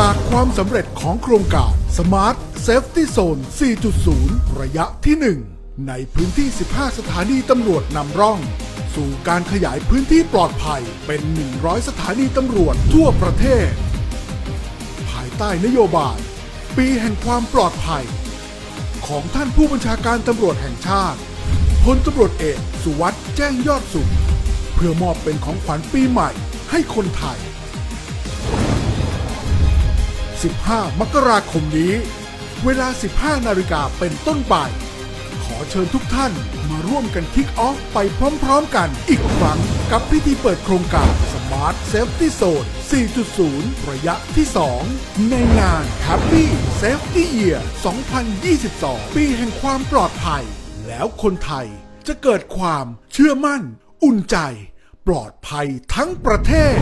จากความสำเร็จของโครงการ Smart Safety Zone 4.0 ระยะที่ 1 ในพื้นที่ 15 สถานีตำรวจนำร่อง สู่การขยายพื้นที่ปลอดภัยเป็น 100 สถานีตำรวจทั่วประเทศ ภายใต้นโยบาย ปีแห่งความปลอดภัย ของท่านผู้บัญชาการตำรวจแห่งชาติพลตำรวจเอกสุวัสด์แจ้งยอดสุข เพื่อมอบเป็นของขวัญปีใหม่ให้คนไทย 15 มกราคมนี้ เวลา 15 นาฬิกาเป็นต้นไป ขอเชิญทุกท่านมาร่วมกันคิกออฟไปพร้อมๆกันอีกครั้งกับพิธีเปิดโครงการ Smart Safety Zone 4.0 ระยะที่ 2 ในงาน Happy Safety Year 2022 ปีแห่งความปลอดภัย แล้วคนไทยจะเกิดความเชื่อมั่น อุ่นใจ ปลอดภัยทั้งประเทศ